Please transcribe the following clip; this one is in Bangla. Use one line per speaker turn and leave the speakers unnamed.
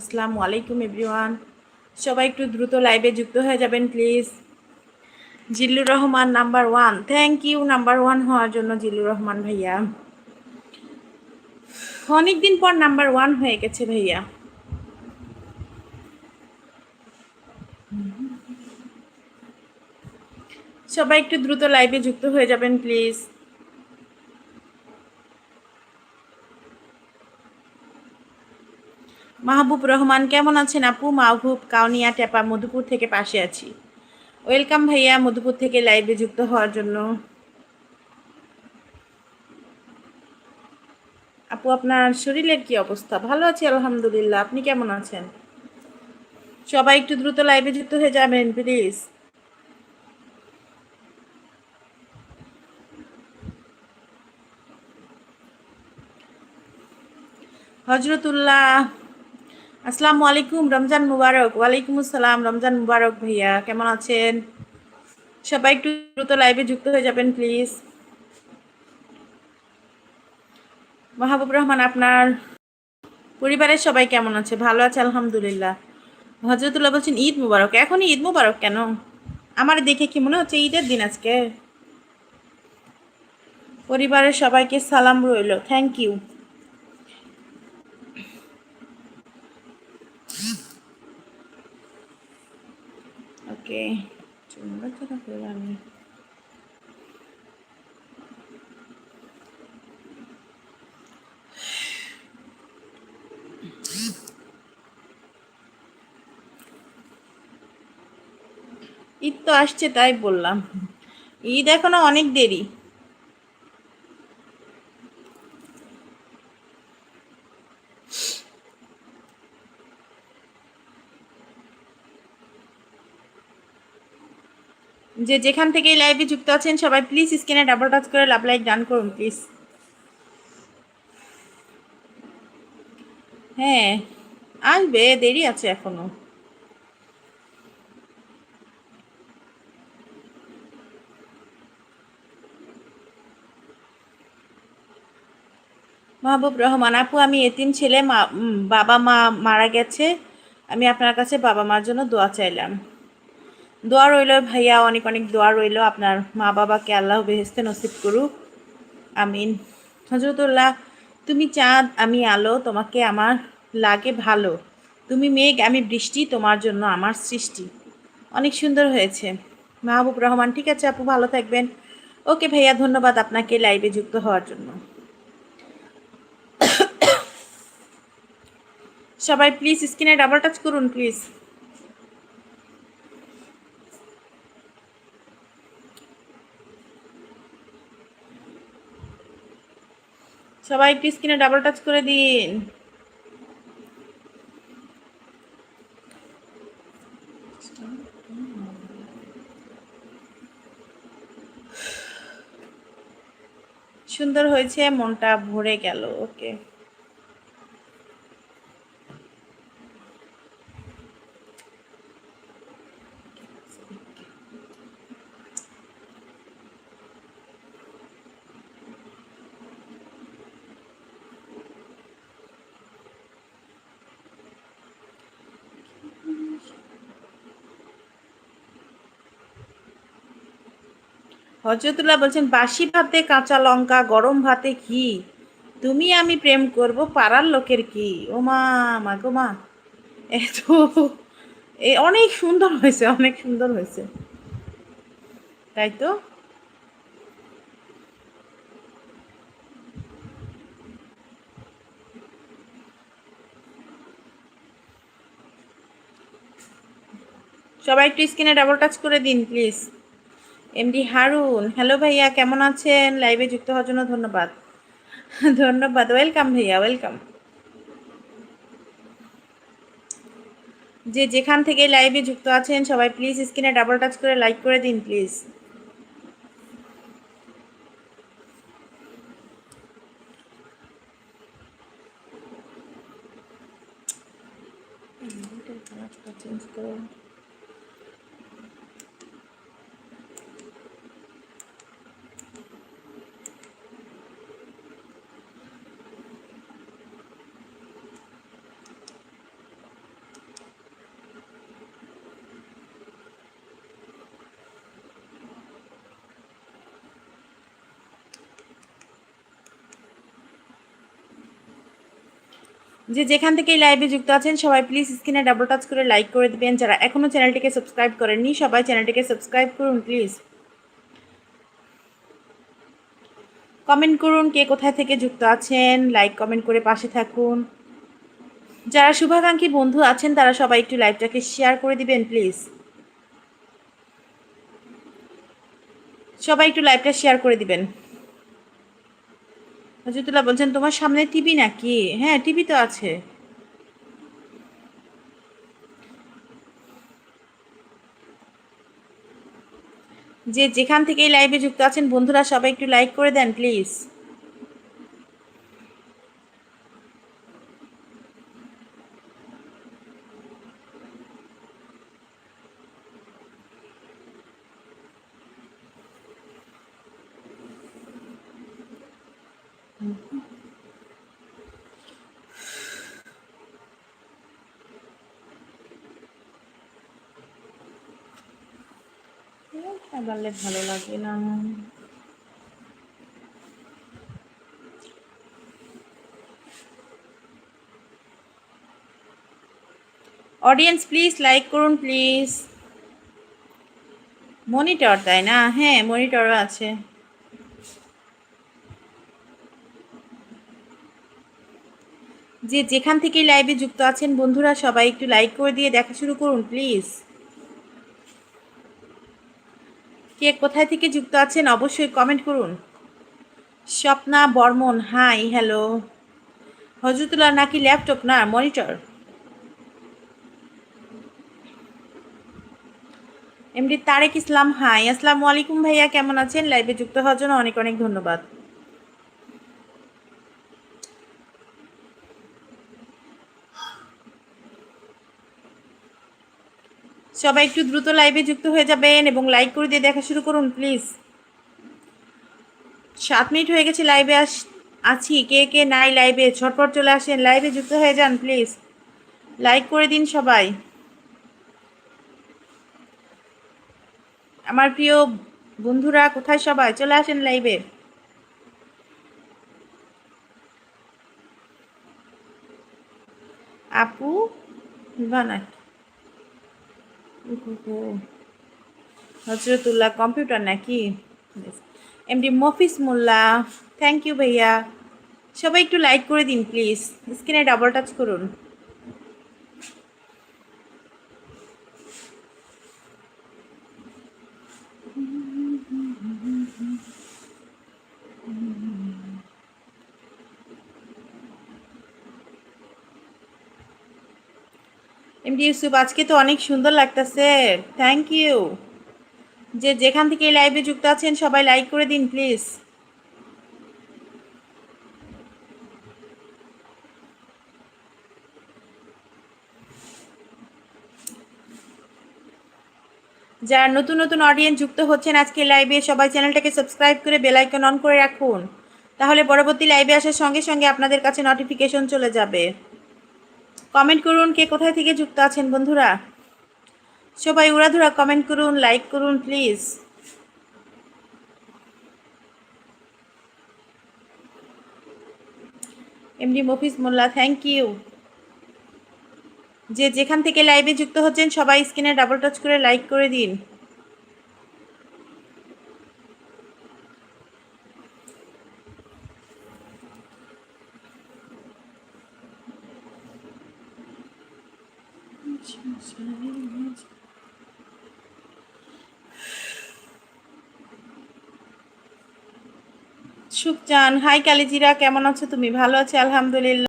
আসসালামু আলাইকুম এভরিওয়ান। সবাই একটু দ্রুত লাইভে যুক্ত হয়ে যাবেন, please. Zillur Rahman number one. Thank you number one হওয়ার জন্য জিল্লুর রহমান ভাইয়া। অনেকদিন পর নাম্বার ওয়ান হয়ে গেছে ভাইয়া। সবাই একটু দ্রুত লাইভে যুক্ত হয়ে যাবেন, প্লিজ। মাহবুব রহমান, কেমন আছেন আপু? মাহবুব, কাউনিয়া টেপা মধুপুর থেকে পাশে আছি। ওয়েলকাম ভাইয়া, মধুপুর থেকে লাইভে যুক্ত হওয়ার জন্য। আপু, আপনার শরীরের কি অবস্থা? ভালো আছি, আলহামদুলিল্লাহ। আপনি কেমন আছেন? সবাই একটু দ্রুত লাইভে যুক্ত হয়ে যাবেন, প্লিজ। হজরতুল্লাহ আসসালামু আলাইকুম, রমজান মুবারক। ওয়ালাইকুম আসসালাম, রমজান মুবারক ভাইয়া, কেমন আছেন? সবাই একটু দ্রুত লাইভে যুক্ত হয়ে যাবেন প্লিজ মাহবুব রহমান আপনার পরিবারের সবাই কেমন আছে? ভালো আছে, আলহামদুলিল্লাহ। হজরতুল্লাহ বলছেন, ঈদ মুবারক। এখনই ঈদ মুবারক কেন? আমার দেখে কি মনে হচ্ছে ঈদের দিন আজকে? পরিবারের সবাইকে সালাম রইল। থ্যাংক ইউ ওকে চুম্বা ছাড়া করে আমি ঈদ তো আসছে, তাই বললাম। ঈদ এখনও অনেক দেরি। যে যেখান থেকে এই লাইভে যুক্ত আছেন, সবাই প্লিজ স্ক্রিনে ডাবল টাচ করে লাভ লাইক ডান করুন প্লিজ হ্যাঁ আসবে, দেরি আছে এখনও। মাহবুব রহমান, আপু, আমি এতিম ছেলে, মা বাবা মা মারা গেছে। আমি আপনার কাছে বাবা মার জন্য দোয়া চাইলাম। দোয়া রইল, ভাইয়া, অনেক অনেক দোয়া রইল। আপনার মা বাবাকে আল্লাহ বেহেস্তে নসিব করুক। আমিন। হজরতুল্লাহ তুমি চাঁদ, আমি আলো, তোমাকে আমার লাগে ভালো। তুমি মেঘ, আমি বৃষ্টি, তোমার জন্য আমার সৃষ্টি। অনেক সুন্দর হয়েছে। মাহবুব রহমান, ঠিক আছে আপু, ভালো থাকবেন। ওকে ভাইয়া, ধন্যবাদ আপনাকে লাইভে যুক্ত হওয়ার জন্য। সবাই প্লিজ স্ক্রিনে ডাবল টাচ করুন প্লিজ সবাই একটু স্ক্রিনে ডাবল টাচ করে দিন। সুন্দর হয়েছে, মনটা ভরে গেল ওকে হজরতুল্লাহ বলছেন, বাসি ভাতে কাঁচা লঙ্কা, গরম ভাতে ঘি। তুমি আমি প্রেম করব, পাড়ার লোকের কি? ও মা মা গো মা। এত, এ অনেক সুন্দর হয়েছে, অনেক সুন্দর হয়েছে। তাই তো? সবাই একটু স্ক্রিনে ডাবল টাচ করে দিন প্লিজ এমডি হারুন। হ্যালো ভাইয়া, কেমন আছেন? লাইভে যুক্ত হওয়ার জন্য ধন্যবাদ। ধন্যবাদ। ওয়েলকাম ভাইয়া ওয়েলকাম যে যেখান থেকে লাইভে যুক্ত আছেন, সবাই প্লিজ স্ক্রিনে ডাবল টাচ করে লাইক করে দিন প্লিজ চেঞ্জ করো যে যেখান থেকে এই লাইভে যুক্ত আছেন, সবাই প্লিজ স্ক্রিনে ডাবল টাচ করে লাইক করে দেবেন। যারা এখনও চ্যানেলটিকে সাবস্ক্রাইব করেননি, সবাই চ্যানেলটিকে সাবস্ক্রাইব করুন প্লিজ কমেন্ট করুন কে কোথায় থেকে যুক্ত আছেন লাইক কমেন্ট করে পাশে থাকুন। যারা শুভাকাঙ্ক্ষী বন্ধু আছেন, তারা সবাই একটু লাইভটাকে শেয়ার করে দিবেন প্লিজ সবাই একটু লাইভটা শেয়ার করে দিবেন। হজরতুল্লাহ বলছেন, তোমার সামনে টিভি নাকি? হ্যাঁ টিভি তো আছে। যে যেখান থেকে লাইভে যুক্ত আছেন, বন্ধুরা সবাই একটু লাইক করে দেন প্লিজ বাড়লে ভালো লাগে না। অডিয়েন্স প্লিজ লাইক করুন প্লিজ মনিটর তাই না? হ্যাঁ মনিটরও আছে। যে যেখান থেকে লাইভে যুক্ত আছেন বন্ধুরা, সবাই একটু লাইক করে দিয়ে দেখা শুরু করুন প্লিজ কে কোথায় থেকে যুক্ত আছেন অবশ্যই কমেন্ট করুন। স্বপ্না বর্মন হাই হ্যালো হজরতুল্লাহ নাকি ল্যাপটপ না monitor MD Tarek Islam hi আসসালামু আলাইকুম ভাইয়া, কেমন আছেন? লাইভে যুক্ত হওয়ার জন্য অনেক অনেক ধন্যবাদ। সবাই একটু দ্রুত লাইভে যুক্ত হয়ে যাবেন এবং লাইক করে দিয়ে দেখা শুরু করুন প্লিজ সাত মিনিট হয়ে গেছে লাইভে আস, আছি। কে কে নাই লাইভে ছটপট চলে আসেন। লাইভে যুক্ত হয়ে যান প্লিজ লাইক করে দিন সবাই। আমার প্রিয় বন্ধুরা, কোথায় সবাই? চলে আসেন লাইভে আপু বানা হজরতুল্লাহ কম্পিউটার নাকি? MD Mofis Molla thank you ভাইয়া। সবাই একটু লাইক করে দিন প্লিজ স্ক্রিনে ডাবল টাচ করুন। এমডি ইউসুফ, আজকে তো অনেক সুন্দর লাগতেছে। থ্যাংক ইউ যে যেখান থেকে এই লাইভে যুক্ত আছেন, সবাই লাইক করে দিন প্লিজ যারা নতুন নতুন অডিয়েন্স যুক্ত হচ্ছেন আজকে লাইভে সবাই চ্যানেলটাকে সাবস্ক্রাইব করে বেল আইকন অন করে রাখুন। তাহলে পরবর্তী লাইভে আসার সঙ্গে সঙ্গে আপনাদের কাছে নোটিফিকেশন চলে যাবে। কমেন্ট করুন কে কোথায় থেকে যুক্ত আছেন বন্ধুরা। সবাই উড়াধুরা কমেন্ট করুন লাইক করুন please MD Mofiz Molla thank you যে যেখান থেকে লাইভে যুক্ত হচ্ছেন, সবাই স্ক্রিনে ডাবল টাচ করে লাইক করে দিন। সুখচান হাই কালিজিরা কেমন আছো তুমি? ভালো আছো আলহামদুলিল্লাহ।